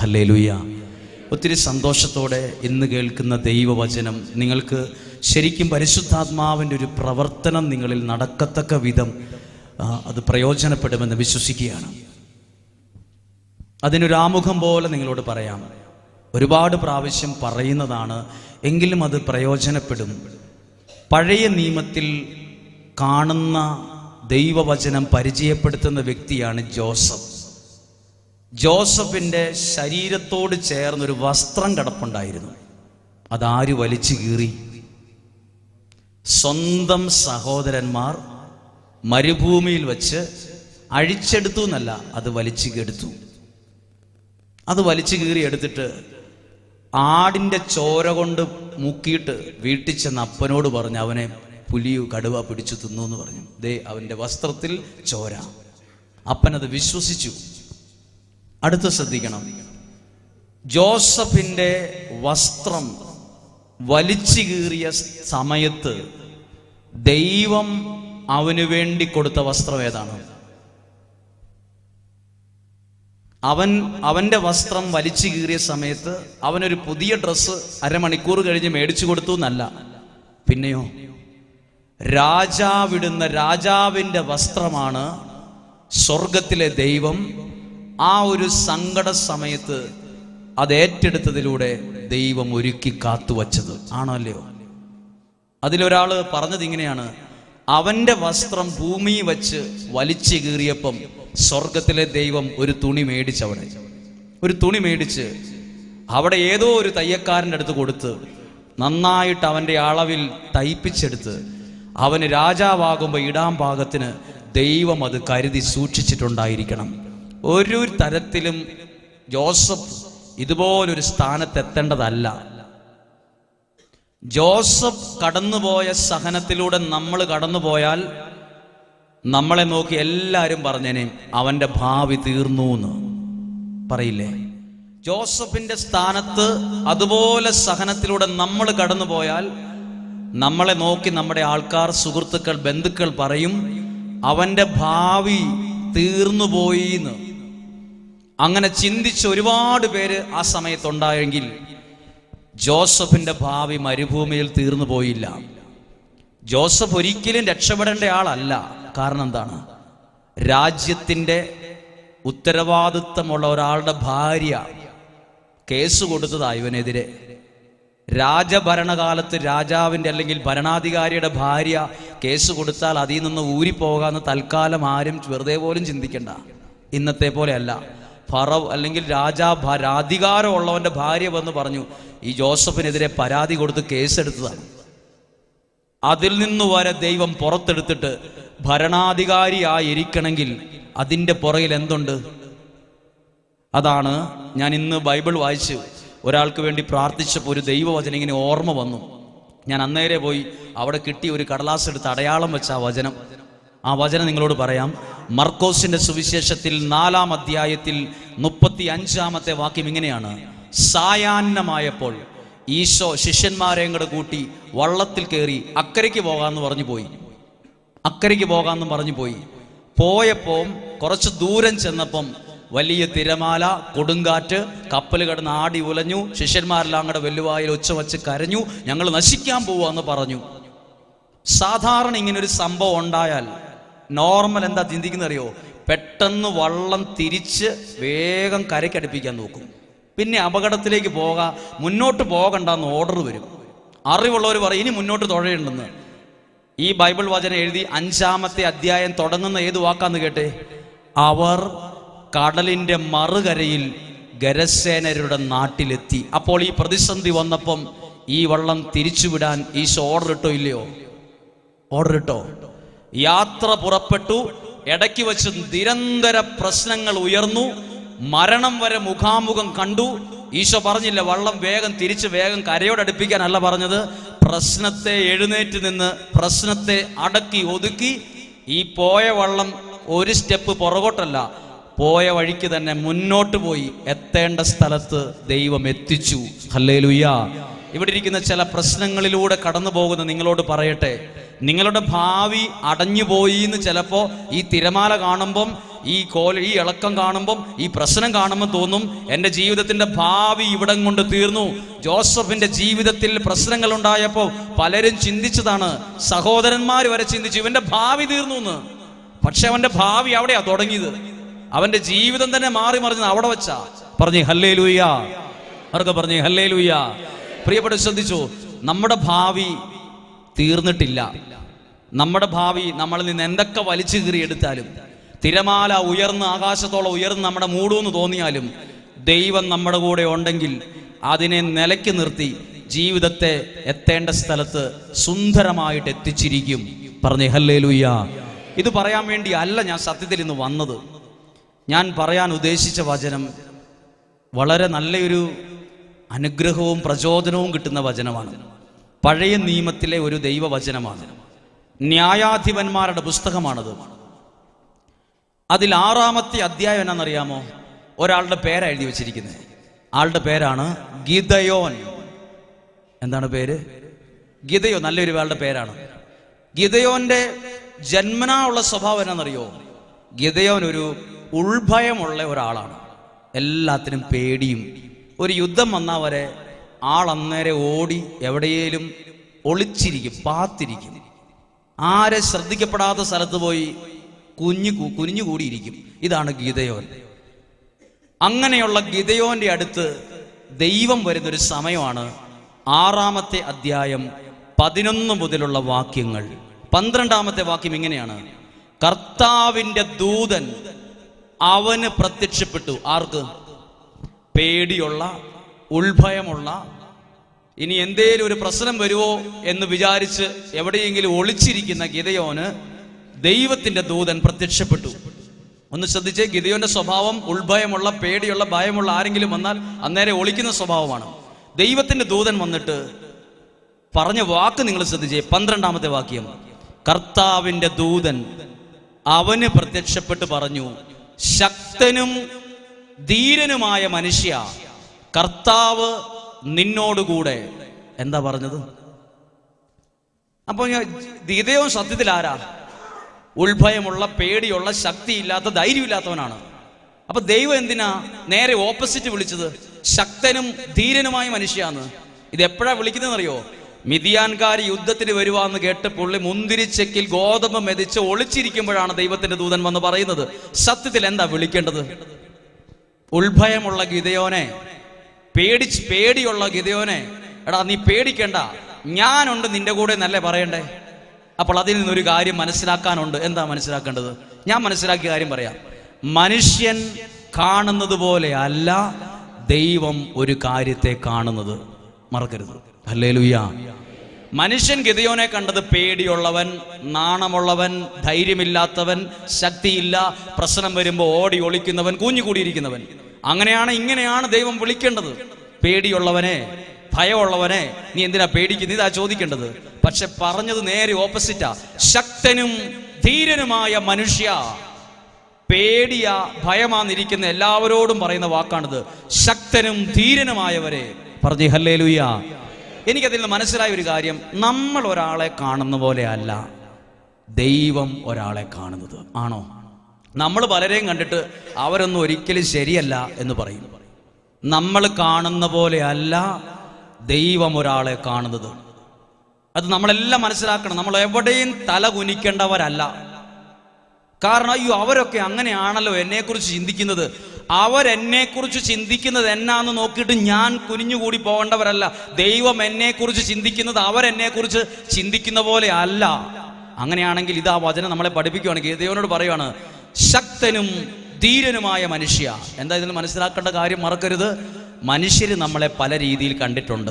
ഹല്ലേ ലുയ്യ ഒത്തിരി സന്തോഷത്തോടെ ഇന്ന് കേൾക്കുന്ന ദൈവവചനം നിങ്ങൾക്ക് ശരിക്കും പരിശുദ്ധാത്മാവിന്റെ ഒരു പ്രവർത്തനം നിങ്ങളിൽ നടക്കത്തക്ക വിധം അത് പ്രയോജനപ്പെടുമെന്ന് വിശ്വസിക്കുകയാണ്. അതിനൊരു ആമുഖം പോലെ നിങ്ങളോട് പറയാം. ഒരുപാട് പ്രാവശ്യം പറയുന്നതാണ് എങ്കിലും അത് പ്രയോജനപ്പെടും. പഴയ നിയമത്തിൽ കാണുന്ന ദൈവവചനം പരിചയപ്പെടുത്തുന്ന വ്യക്തിയാണ് ജോസഫ്. ജോസഫിന്റെ ശരീരത്തോട് ചേർന്നൊരു വസ്ത്രം കിടപ്പുണ്ടായിരുന്നു. അതാര് വലിച്ചു കീറി? സ്വന്തം സഹോദരന്മാർ മരുഭൂമിയിൽ വച്ച് അഴിച്ചെടുത്തു എന്നല്ല അത് വലിച്ചു കെടുത്തു അത് വലിച്ചു കീറി എടുത്തിട്ട് ആടിന്റെ ചോര കൊണ്ട് മുക്കിയിട്ട് വീട്ടിൽ ചെന്ന് അപ്പനോട് പറഞ്ഞു അവനെ പുലിയു കടുവ പിടിച്ചു തിന്നു എന്ന് പറഞ്ഞു. ദേ അവന്റെ വസ്ത്രത്തിൽ ചോര. അപ്പനത് വിശ്വസിച്ചു. അടുത്ത് ശ്രദ്ധിക്കണം. ജോസഫിന്റെ വസ്ത്രം വലിച്ചു കീറിയ സമയത്ത് ദൈവം അവന് വേണ്ടി കൊടുത്ത വസ്ത്രം ഏതാണ്? അവൻ അവന്റെ വസ്ത്രം വലിച്ചു കീറിയ സമയത്ത് അവനൊരു പുതിയ ഡ്രസ്സ് അരമണിക്കൂർ കഴിഞ്ഞ് മേടിച്ചു കൊടുത്തു എന്നല്ല. പിന്നെയോ? രാജാവിടുന്ന രാജാവിന്റെ വസ്ത്രമാണ് സ്വർഗത്തിലെ ദൈവം ആ ഒരു സങ്കട സമയത്ത് അത് ഏറ്റെടുത്തതിലൂടെ ദൈവം ഒരുക്കി കാത്തുവച്ചത് ആണോ അല്ലയോ? അതിലൊരാൾ പറഞ്ഞത് ഇങ്ങനെയാണ്. അവന്റെ വസ്ത്രം ഭൂമി വച്ച് വലിച്ചു കീറിയപ്പം സ്വർഗത്തിലെ ദൈവം ഒരു തുണി മേടിച്ച് അവിടെ. ഒരു തുണി മേടിച്ച് അവിടെ ഏതോ ഒരു തയ്യക്കാരന്റെ അടുത്ത് കൊടുത്ത് നന്നായിട്ട് അവന്റെ അളവിൽ തയ്പ്പിച്ചെടുത്ത് അവന് രാജാവാകുമ്പോൾ ഇടാം പാകത്തിന് ദൈവം അത് കരുതി സൂക്ഷിച്ചിട്ടുണ്ടായിരിക്കണം. ഒരു തരത്തിലും ജോസഫ് ഇതുപോലൊരു സ്ഥാനത്തെത്തേണ്ടതല്ല. ജോസഫ് കടന്നുപോയ സഹനത്തിലൂടെ നമ്മൾ കടന്നുപോയാൽ നമ്മളെ നോക്കി എല്ലാവരും പറഞ്ഞേനെ അവന്റെ ഭാവി തീർന്നു എന്ന് പറയില്ലേ? ജോസഫിന്റെ സ്ഥാനത്ത് അതുപോലെ സഹനത്തിലൂടെ നമ്മൾ കടന്നുപോയാൽ നമ്മളെ നോക്കി നമ്മുടെ ആൾക്കാർ സുഹൃത്തുക്കൾ ബന്ധുക്കൾ പറയും അവന്റെ ഭാവി തീർന്നു പോയി എന്ന് അങ്ങനെ ചിന്തിച്ച ഒരുപാട് പേര് ആ സമയത്തുണ്ടായെങ്കിൽ ജോസഫിന്റെ ഭാവി മരുഭൂമിയിൽ തീർന്നു പോയില്ല. ജോസഫ് ഒരിക്കലും രക്ഷപ്പെടേണ്ട ആളല്ല. കാരണം എന്താണ്? രാജ്യത്തിന്റെ ഉത്തരവാദിത്വമുള്ള ഒരാളുടെ ഭാര്യ കേസ് കൊടുത്തതാ ഇവനെതിരെ. രാജഭരണകാലത്ത് രാജാവിന്റെ അല്ലെങ്കിൽ ഭരണാധികാരിയുടെ ഭാര്യ കേസ് കൊടുത്താൽ അതിൽ നിന്ന് ഊരിപ്പോകാന്ന് തൽക്കാലം ആരും വെറുതെ പോലും ചിന്തിക്കണ്ട. ഇന്നത്തെ പോലെയല്ല ഫറവ് അല്ലെങ്കിൽ രാജാ ഭ- ഭാര്യ വന്ന് പറഞ്ഞു ഈ ജോസഫിനെതിരെ പരാതി കൊടുത്ത് കേസെടുത്തതാണ്. അതിൽ നിന്ന് വരെ ദൈവം പുറത്തെടുത്തിട്ട് ഭരണാധികാരിയായിരിക്കണമെങ്കിൽ അതിന്റെ പുറകിൽ എന്തുണ്ട്? അതാണ് ഞാൻ ഇന്ന് ബൈബിൾ വായിച്ച് ഒരാൾക്ക് വേണ്ടി പ്രാർത്ഥിച്ചപ്പോൾ ഒരു ദൈവവചനം ഇങ്ങനെ ഓർമ്മ വന്നു. ഞാൻ അന്നേരെ പോയി അവിടെ കിട്ടിയ ഒരു കടലാസ് എടുത്ത് അടയാളം വെച്ച ആ വചനം ആ വചനം നിങ്ങളോട് പറയാം. മർക്കോസിന്റെ സുവിശേഷത്തിൽ നാലാം അധ്യായത്തിൽ മുപ്പത്തി അഞ്ചാമത്തെ വാക്യം ഇങ്ങനെയാണ്. സായാഹ്നമായപ്പോൾ ഈശോ ശിഷ്യന്മാരെയും കൂടെ കൂട്ടി വള്ളത്തിൽ കയറി അക്കരയ്ക്ക് പോകാമെന്ന് പറഞ്ഞു പോയി. അക്കരയ്ക്ക് പോകാമെന്ന് പറഞ്ഞു പോയി. പോയപ്പോൾ കുറച്ച് ദൂരം ചെന്നപ്പം വലിയ തിരമാല കൊടുങ്കാറ്റ് കപ്പൽ കിടന്ന് ആടി ഉലഞ്ഞു ശിഷ്യന്മാരെല്ലാം കൂടെ വെല്ലുവായിൽ ഒച്ച വച്ച് കരഞ്ഞു ഞങ്ങൾ നശിക്കാൻ പോവാന്ന് പറഞ്ഞു. സാധാരണ ഇങ്ങനൊരു സംഭവം ഉണ്ടായാൽ നോർമൽ എന്താ ചിന്തിക്കുന്ന അറിയോ? പെട്ടെന്ന് വള്ളം തിരിച്ച് വേഗം കരയ്ക്കടുപ്പിക്കാൻ നോക്കും. പിന്നെ അപകടത്തിലേക്ക് പോകാം മുന്നോട്ട് പോകണ്ടെന്ന് ഓർഡർ വരും. അറിവുള്ളവർ പറയും ഇനി മുന്നോട്ട് തുഴയുണ്ടെന്ന്. ഈ ബൈബിൾ വചനം എഴുതി അഞ്ചാമത്തെ അധ്യായം തുടങ്ങുന്ന ഏത് വാക്കാന്ന് കേട്ടെ? അവർ കടലിന്റെ മറുകരയിൽ ഗരസേനരുടെ നാട്ടിലെത്തി. അപ്പോൾ ഈ പ്രതിസന്ധി വന്നപ്പം ഈ വള്ളം തിരിച്ചുവിടാൻ ഈശോ ഓർഡർ ഇട്ടോ ഇല്ലയോ? ഓർഡർ ഇട്ടോ? യാത്ര പുറപ്പെട്ടു. ഇടയ്ക്ക് വെച്ച് നിരന്തര പ്രശ്നങ്ങൾ ഉയർന്നു. മരണം വരെ മുഖാമുഖം കണ്ടു. ഈശോ പറഞ്ഞില്ല വള്ളം വേഗം തിരിച്ച് വേഗം കരയോടടുപ്പിക്കാനല്ല പറഞ്ഞത്. പ്രശ്നത്തെ എഴുന്നേറ്റ് നിന്ന് പ്രശ്നത്തെ അടക്കി ഒതുക്കി. ഈ പോയ വള്ളം ഒരു സ്റ്റെപ്പ് പുറകോട്ടല്ല. പോയ വഴിക്ക് തന്നെ മുന്നോട്ട് പോയി. എത്തേണ്ട സ്ഥലത്ത് ദൈവം എത്തിച്ചു. ഹല്ലേലൂയ ഇവിടെ ഇരിക്കുന്ന ചില പ്രശ്നങ്ങളിലൂടെ കടന്നു പോകുന്ന നിങ്ങളോട് പറയട്ടെ. നിങ്ങളുടെ ഭാവി അടഞ്ഞു പോയി എന്ന് ചിലപ്പോൾ ഈ തിരമാല കാണുമ്പം ഈ കോല ഈ ഇളക്കം കാണുമ്പം ഈ പ്രശ്നം കാണുമ്പോൾ തോന്നും എന്റെ ജീവിതത്തിന്റെ ഭാവി ഇവിടം കൊണ്ട് തീർന്നു. ജോസഫിന്റെ ജീവിതത്തിൽ പ്രശ്നങ്ങൾ ഉണ്ടായപ്പോൾ പലരും ചിന്തിച്ചതാണ് സഹോദരന്മാർ വരെ ചിന്തിച്ചു ഇവന്റെ ഭാവി തീർന്നു എന്ന്. പക്ഷെ അവന്റെ ഭാവി അവിടെയാ തുടങ്ങിയത്. അവന്റെ ജീവിതം തന്നെ മാറി മറിഞ്ഞത് അവിടെ വെച്ചാ. പറഞ്ഞു ഹല്ലേ ലൂയ്യ അവർക്ക് പറഞ്ഞു ഹല്ലേ ലൂയ്യ പ്രിയപ്പെട്ട ശ്രദ്ധിച്ചു നമ്മുടെ ഭാവി തീർന്നിട്ടില്ല. നമ്മുടെ ഭാവി നമ്മളിൽ നിന്ന് എന്തൊക്കെ വലിച്ചു കീറി എടുത്താലും തിരമാല ഉയർന്ന് ആകാശത്തോളം ഉയർന്ന് നമ്മുടെ മൂടുമെന്ന് തോന്നിയാലും ദൈവം നമ്മുടെ കൂടെ ഉണ്ടെങ്കിൽ അതിനെ നിലയ്ക്ക് നിർത്തി ജീവിതത്തെ എത്തേണ്ട സ്ഥലത്ത് സുന്ദരമായിട്ട് എത്തിച്ചിരിക്കും. പറഞ്ഞു ഹല്ലേ ഇത് പറയാൻ വേണ്ടി അല്ല ഞാൻ സത്യത്തിൽ ഇന്ന് വന്നത്. ഞാൻ പറയാൻ ഉദ്ദേശിച്ച വചനം വളരെ നല്ലൊരു അനുഗ്രഹവും പ്രചോദനവും കിട്ടുന്ന വചനമാണ്. പഴയ നിയമത്തിലെ ഒരു ദൈവവചനമാണ്. ന്യായാധിപന്മാരുടെ പുസ്തകമാണത്. അതിൽ ആറാമത്തെ അധ്യായം എന്നാണെന്നറിയാമോ? ഒരാളുടെ പേരാ എഴുതി വെച്ചിരിക്കുന്നത്. ആളുടെ പേരാണ് ഗിതയോൻ എന്താണ് പേര്? ഗിതയോ നല്ലൊരു ആളുടെ പേരാണ്. ഗിതയോന്റെ ജന്മനാ ഉള്ള സ്വഭാവം എന്നാണെന്നറിയോ? ഗിതയോൻ ഒരു ഉൾഭയമുള്ള ഒരാളാണ്. എല്ലാത്തിനും പേടിയും ഒരു യുദ്ധം വന്നാൽ വരെ ആൾ അന്നേരം ഓടി എവിടെയേലും ഒളിച്ചിരിക്കും പാത്തിരിക്കും. ആരെ ശ്രദ്ധിക്കപ്പെടാത്ത സ്ഥലത്ത് പോയി കുഞ്ഞു കുനിഞ്ഞുകൂടിയിരിക്കും കൂടിയിരിക്കും. ഇതാണ് ഗീതയോൻ അങ്ങനെയുള്ള ഗീതയോന്റെ അടുത്ത് ദൈവം വരുന്നൊരു സമയമാണ് ആറാമത്തെ അധ്യായം പതിനൊന്ന് മുതലുള്ള വാക്യങ്ങൾ. പന്ത്രണ്ടാമത്തെ വാക്യം ഇങ്ങനെയാണ്. കർത്താവിന്റെ ദൂതൻ അവന് പ്രത്യക്ഷപ്പെട്ടു. ആർക്ക്? പേടിയുള്ള ഉൾഭയമുള്ള ഇനി എന്തേലും ഒരു പ്രശ്നം വരുമോ എന്ന് വിചാരിച്ച് എവിടെയെങ്കിലും ഒളിച്ചിരിക്കുന്ന ഗിതയോന് ദൈവത്തിന്റെ ദൂതൻ പ്രത്യക്ഷപ്പെട്ടു. ഒന്ന് ശ്രദ്ധിച്ചേ ഗിതയോന്റെ സ്വഭാവം ഉൾഭയമുള്ള പേടിയുള്ള ഭയമുള്ള ആരെങ്കിലും വന്നാൽ അന്നേരം ഒളിക്കുന്ന സ്വഭാവമാണ്. ദൈവത്തിന്റെ ദൂതൻ വന്നിട്ട് പറഞ്ഞ വാക്ക് നിങ്ങൾ ശ്രദ്ധിച്ചേ പന്ത്രണ്ടാമത്തെ വാക്യം. കർത്താവിന്റെ ദൂതൻ അവന് പ്രത്യക്ഷപ്പെട്ട് പറഞ്ഞു ശക്തനും ധീരനുമായ മനുഷ്യ കർത്താവ് നിന്നോടുകൂടെ. എന്താ പറഞ്ഞത്? അപ്പൊ ഞാൻ ഗീതയോ സത്യത്തിൽ ആരാ ഉത്ഭയമുള്ള പേടിയുള്ള ശക്തിയില്ലാത്ത ധൈര്യമില്ലാത്തവനാണ്. അപ്പൊ ദൈവം എന്തിനാ നേരെ ഓപ്പോസിറ്റ് വിളിച്ചത്? ശക്തനും ധീരനുമായ മനുഷ്യാന്ന് ഇത് എപ്പോഴാ വിളിക്കുന്നതെന്നറിയോ? മിതിയാൻകാർ യുദ്ധത്തിന് വരുവാന്ന് കേട്ട് പുള്ളി മുന്തിരിച്ചെക്കിൽ ഗോതമ്പ് മെതിച്ച് ഒളിച്ചിരിക്കുമ്പോഴാണ് ദൈവത്തിന്റെ ദൂതൻ വന്ന് പറയുന്നത്. സത്യത്തിൽ എന്താ വിളിക്കേണ്ടത്? ഉൾഭയമുള്ള ഗിതയോനെ പേടിച്ച് പേടിയുള്ള ഗിതയോനെ എടാ നീ പേടിക്കണ്ട. ഞാനുണ്ട് നിന്റെ കൂടെ എന്നല്ലേ പറയണ്ടേ? അപ്പോൾ അതിൽ നിന്നൊരു കാര്യം മനസ്സിലാക്കാനുണ്ട്. എന്താ മനസ്സിലാക്കേണ്ടത്? ഞാൻ മനസ്സിലാക്കിയ കാര്യം പറയാം. മനുഷ്യൻ കാണുന്നത് പോലെ അല്ല ദൈവം ഒരു കാര്യത്തെ കാണുന്നത്. മറക്കരുത്. അല്ലേ മനുഷ്യൻ ഗതിയോനെ കണ്ടത് പേടിയുള്ളവൻ നാണമുള്ളവൻ ധൈര്യമില്ലാത്തവൻ ശക്തിയില്ല പ്രശ്നം വരുമ്പോൾ ഓടി ഒളിക്കുന്നവൻ കൂഞ്ഞുകൂടിയിരിക്കുന്നവൻ. അങ്ങനെയാണ് ഇങ്ങനെയാണ് ദൈവം വിളിക്കേണ്ടത്. പേടിയുള്ളവനെ ഭയമുള്ളവനെ നീ എന്തിനാ പേടിക്കുന്നത്? ഇതാ ചോദിക്കേണ്ടത്. പക്ഷെ പറഞ്ഞത് നേരെ ഓപ്പോസിറ്റാ ശക്തനും ധീരനുമായ മനുഷ്യ പേടിയ ഭയമാന്നിരിക്കുന്ന എല്ലാവരോടും പറയുന്ന വാക്കാണിത്. ശക്തനും ധീരനുമായവരെ. പറഞ്ഞു ഹല്ലേ എനിക്കതിൽ നിന്ന് മനസ്സിലായ ഒരു കാര്യം. നമ്മൾ ഒരാളെ കാണുന്ന പോലെ അല്ല. ദൈവം ഒരാളെ കാണുന്നത്. ആണോ? നമ്മൾ പലരെയും കണ്ടിട്ട് അവരൊന്നും ഒരിക്കലും ശരിയല്ല എന്ന് പറയും. നമ്മൾ കാണുന്ന പോലെ അല്ല ദൈവം ഒരാളെ കാണുന്നത്. അത് നമ്മളെല്ലാം മനസ്സിലാക്കണം. നമ്മൾ എവിടെയും തല കുനിക്കേണ്ടവരല്ല. കാരണം അയ്യോ അവരൊക്കെ അങ്ങനെയാണല്ലോ എന്നെക്കുറിച്ച് ചിന്തിക്കുന്നത്. അവരെന്നെക്കുറിച്ച് ചിന്തിക്കുന്നത് എന്നാന്ന് നോക്കിയിട്ട് ഞാൻ കുനിഞ്ഞുകൂടി പോകേണ്ടവരല്ല. ദൈവം എന്നെക്കുറിച്ച് ചിന്തിക്കുന്നത് അവരെന്നെക്കുറിച്ച് ചിന്തിക്കുന്ന പോലെ അല്ല. അങ്ങനെയാണെങ്കിൽ ഇതാ വചനം നമ്മളെ പഠിപ്പിക്കുകയാണെങ്കിൽ ദൈവനോട് പറയുവാണ് ശക്തനും ധീരനുമായ മനുഷ്യ. എന്താ ഇതിൽ മനസ്സിലാക്കേണ്ട കാര്യം മറക്കരുത്. മനുഷ്യർ നമ്മളെ പല രീതിയിൽ കണ്ടിട്ടുണ്ട്.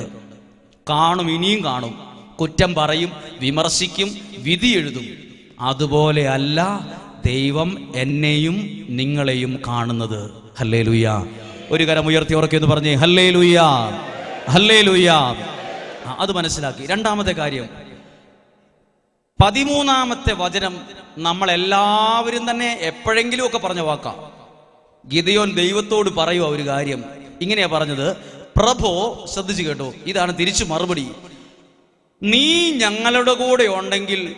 കാണും ഇനിയും കാണും. കുറ്റം പറയും വിമർശിക്കും വിധി എഴുതും. അതുപോലെ അല്ല ദൈവം എന്നെയും നിങ്ങളെയും കാണുന്നത്. ഹല്ലേ ലുയ്യ ഒരു കരം ഉയർത്തി ഉറക്കിയെന്ന് പറഞ്ഞേ ഹല്ലേ ലുയ്യ ഹല്ലേ ലുയ്യ അത് മനസ്സിലാക്കി. രണ്ടാമത്തെ കാര്യം പതിമൂന്നാമത്തെ വചനം നമ്മളെല്ലാവരും തന്നെ എപ്പോഴെങ്കിലും ഒക്കെ പറഞ്ഞ വാക്കാ. ഗിതയോൻ ദൈവത്തോട് പറയുക ഒരു കാര്യം. ഇങ്ങനെയാ പറഞ്ഞത് പ്രഭോ ശ്രദ്ധിച്ചു കേട്ടോ ഇതാണ് തിരിച്ചു മറുപടി. നീ ഞങ്ങളുടെ കൂടെ ഉണ്ടെങ്കിൽ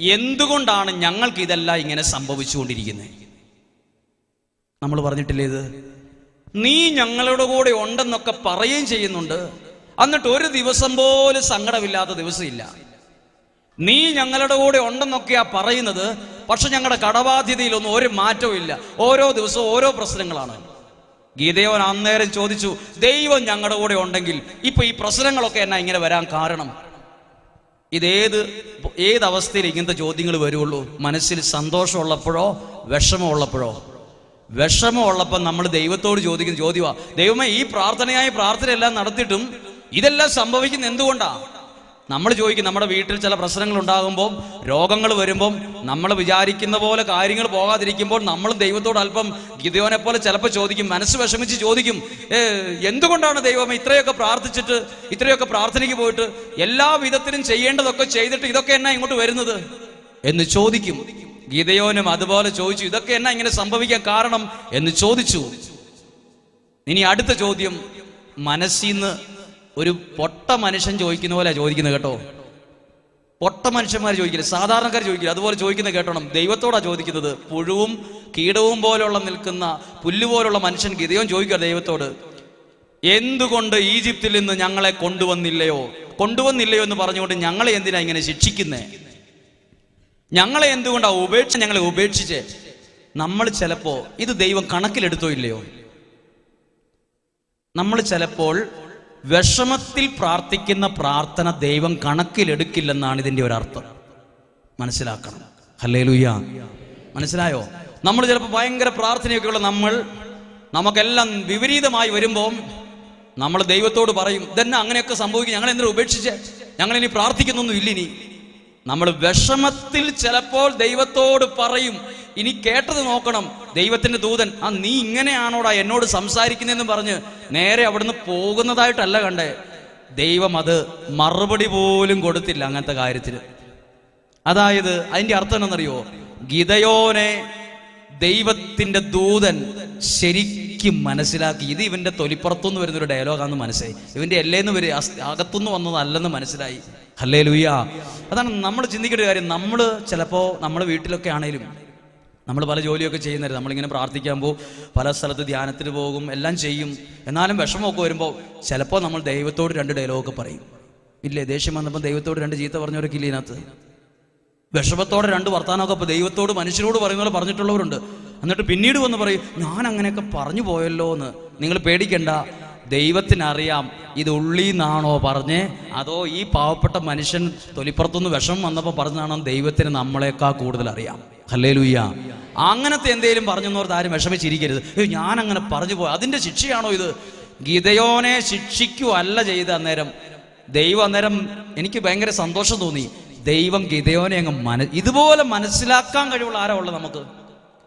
എന്തുകൊണ്ടാണ് ഞങ്ങൾക്ക് ഇതെല്ലാം ഇങ്ങനെ സംഭവിച്ചുകൊണ്ടിരിക്കുന്നത് നമ്മൾ പറഞ്ഞിട്ടില്ലേ ഇത്? നീ ഞങ്ങളുടെ കൂടെ ഉണ്ടെന്നൊക്കെ പറയുകയും ചെയ്യുന്നുണ്ട്. എന്നിട്ട് ഒരു ദിവസം പോലും സങ്കടമില്ലാത്ത ദിവസമില്ല. നീ ഞങ്ങളുടെ കൂടെ ഉണ്ടെന്നൊക്കെയാ പറയുന്നത്. പക്ഷെ ഞങ്ങളുടെ കടബാധ്യതയിലൊന്നും ഒരു മാറ്റവും ഇല്ല. ഓരോ ദിവസവും ഓരോ പ്രശ്നങ്ങളാണ്. ഗീതയോൻ അന്നേരം ചോദിച്ചു ദൈവം ഞങ്ങളുടെ കൂടെ ഉണ്ടെങ്കിൽ ഇപ്പൊ ഈ പ്രശ്നങ്ങളൊക്കെ എന്നാ ഇങ്ങനെ വരാൻ കാരണം? ഇതേത് ഏത് അവസ്ഥയിൽ ഇങ്ങനത്തെ ചോദ്യങ്ങൾ വരുള്ളൂ? മനസ്സിൽ സന്തോഷമുള്ളപ്പോഴോ വിഷമമുള്ളപ്പോഴോ? വിഷമമുള്ളപ്പോൾ നമ്മൾ ദൈവത്തോട് ചോദിക്കുന്ന ചോദ്യമാ ദൈവമേ ഈ പ്രാർത്ഥനയായി പ്രാർത്ഥനയെല്ലാം നടത്തിയിട്ടും ഇതെല്ലാം സംഭവിക്കുന്ന എന്തുകൊണ്ടാ? നമ്മൾ ചോദിക്കും നമ്മുടെ വീട്ടിൽ ചില പ്രശ്നങ്ങൾ ഉണ്ടാകുമ്പോൾ രോഗങ്ങൾ വരുമ്പം നമ്മൾ വിചാരിക്കുന്ന പോലെ കാര്യങ്ങൾ പോകാതിരിക്കുമ്പോൾ നമ്മൾ ദൈവത്തോട് അല്പം ഗിതയോനെ പോലെ ചിലപ്പോൾ ചോദിക്കും മനസ്സ് വിഷമിച്ച് ചോദിക്കും "ഏ, എന്തുകൊണ്ടാണ് ദൈവം ഇത്രയൊക്കെ പ്രാർത്ഥിച്ചിട്ട് ഇത്രയൊക്കെ പ്രാർത്ഥനയ്ക്ക് പോയിട്ട് എല്ലാ വിധത്തിലും ചെയ്യേണ്ടതൊക്കെ ചെയ്തിട്ട് ഇതൊക്കെ എന്നാ ഇങ്ങോട്ട് വരുന്നത്? എന്ന് ചോദിക്കും. ഗീതയോനും അതുപോലെ ചോദിച്ചു ഇതൊക്കെ എന്നാ ഇങ്ങനെ സംഭവിക്കാൻ കാരണം? എന്ന് ചോദിച്ചു. ഇനി അടുത്ത ചോദ്യം മനസ്സിന്ന് ഒരു പൊട്ട മനുഷ്യൻ ചോദിക്കുന്ന പോലെ ചോദിക്കുന്നത് കേട്ടോ. പൊട്ട മനുഷ്യന്മാർ ചോദിക്കില്ല? സാധാരണക്കാർ ചോദിക്കില്ല? അതുപോലെ ചോദിക്കുന്നത് കേട്ടോണം. ദൈവത്തോടാ ചോദിക്കുന്നത്. പുഴുവും കീടവും പോലുള്ള നിൽക്കുന്ന പുല്ലുപോലുള്ള മനുഷ്യൻ ഗീതയോ ചോദിക്കുക ദൈവത്തോട് എന്തുകൊണ്ട് ഈജിപ്തിൽ നിന്ന് ഞങ്ങളെ കൊണ്ടുവന്നില്ലയോ? കൊണ്ടുവന്നില്ലയോ എന്ന് പറഞ്ഞുകൊണ്ട് ഞങ്ങളെ എന്തിനാ ഇങ്ങനെ ശിക്ഷിക്കുന്നേ? ഞങ്ങളെ എന്തുകൊണ്ടാണ് ഉപേക്ഷ ഞങ്ങളെ ഉപേക്ഷിച്ച്. നമ്മൾ ചിലപ്പോ ഇത് ദൈവം കണക്കിലെടുത്തോ ഇല്ലയോ? നമ്മൾ ചിലപ്പോൾ വിഷമത്തിൽ പ്രാർത്ഥിക്കുന്ന പ്രാർത്ഥന ദൈവം കണക്കിലെടുക്കില്ലെന്നാണ് ഇതിന്റെ അർത്ഥം മനസ്സിലാക്കണം. ഹല്ലേ മനസ്സിലായോ? നമ്മൾ ചിലപ്പോൾ ഭയങ്കര പ്രാർത്ഥനയൊക്കെയുള്ള നമ്മൾ നമുക്കെല്ലാം വിപരീതമായി വരുമ്പോൾ നമ്മൾ ദൈവത്തോട് പറയും ഇതന്നെ അങ്ങനെയൊക്കെ സംഭവിക്കും. ഞങ്ങൾ എന്തിനാ ഉപേക്ഷിച്ച്? ഞങ്ങൾ ഇനി പ്രാർത്ഥിക്കുന്നൊന്നും ഇല്ലിനി. നമ്മൾ വിഷമത്തിൽ ചിലപ്പോൾ ദൈവത്തോട് പറയും ഇനി കേട്ടത് നോക്കണം ദൈവത്തിന്റെ ദൂതൻ ആ നീ ഇങ്ങനെയാണോടാ എന്നോട് സംസാരിക്കുന്നതെന്ന് പറഞ്ഞ് നേരെ അവിടുന്ന് പോകുന്നതായിട്ടല്ല കണ്ടേ. ദൈവം അത് മറുപടി പോലും കൊടുത്തില്ല അങ്ങനത്തെ കാര്യത്തിൽ അതായത് അതിന്റെ അർത്ഥം എന്നറിയോ ഗിതയോനെ ദൈവത്തിന്റെ ദൂതൻ ശരിക്കും മനസ്സിലാക്കി. ഇത് ഇവന്റെ തൊലിപ്പുറത്തുനിന്ന് വരുന്ന ഒരു ഡയലോഗാന്ന് മനസ്സിലായി. ഇവന്റെ എല്ലേന്ന് വരെ അകത്തുനിന്ന് വന്നതല്ലെന്ന് മനസ്സിലായി. ഹല്ലേ ലുയ്യ അതാണ് നമ്മൾ ചിന്തിക്കേണ്ട ഒരു കാര്യം. നമ്മൾ ചിലപ്പോൾ നമ്മുടെ വീട്ടിലൊക്കെ ആണേലും നമ്മൾ പല ജോലിയൊക്കെ ചെയ്യുന്നവർ നമ്മളിങ്ങനെ പ്രാർത്ഥിക്കാൻ പോകും പല സ്ഥലത്ത് ധ്യാനത്തിന് പോകും എല്ലാം ചെയ്യും. എന്നാലും വിഷമമൊക്കെ വരുമ്പോൾ ചിലപ്പോൾ നമ്മൾ ദൈവത്തോട് രണ്ട് ഡയലോഗൊക്കെ പറയും. ഇല്ലേ? ദേഷ്യം വന്നപ്പോൾ ദൈവത്തോട് രണ്ട് ചീത്ത പറഞ്ഞവരൊക്കെ ഇല്ലേ ഇതിനകത്ത്? വിഷമത്തോടെ രണ്ട് വർത്താനമൊക്കെ അപ്പോൾ ദൈവത്തോട് മനുഷ്യരോട് പറയുന്ന പോലെ പറഞ്ഞിട്ടുള്ളവരുണ്ട്. എന്നിട്ട് പിന്നീട് വന്ന് പറയും ഞാൻ അങ്ങനെയൊക്കെ പറഞ്ഞു പോയല്ലോ എന്ന് നിങ്ങൾ പേടിക്കണ്ട. ദൈവത്തിനറിയാം ഇത് ഉള്ളീന്നാണോ പറഞ്ഞ് അതോ ഈ പാവപ്പെട്ട മനുഷ്യൻ തൊലിപ്പുറത്തുനിന്ന് വിഷമം വന്നപ്പോൾ പറഞ്ഞതാണോ ദൈവത്തിന് നമ്മളെക്കാൾ കൂടുതൽ അറിയാം. ഹല്ലേ ലുയ്യ അങ്ങനത്തെ എന്തേലും പറഞ്ഞെന്നോർത്ത് ആരും വിഷമിച്ചിരിക്കരുത്. ഞാൻ അങ്ങനെ പറഞ്ഞു പോയി. അതിന്റെ ശിക്ഷയാണോ ഇത്? ഗീതയോനെ ശിക്ഷിക്കുവല്ല ചെയ്ത് അന്നേരം ദൈവം അന്നേരം എനിക്ക് ഭയങ്കര സന്തോഷം തോന്നി. ദൈവം ഗീതയോനെ അങ്ങ് മന ഇതുപോലെ മനസ്സിലാക്കാൻ കഴിവുള്ള ആരാ ഉള്ളത് നമുക്ക്?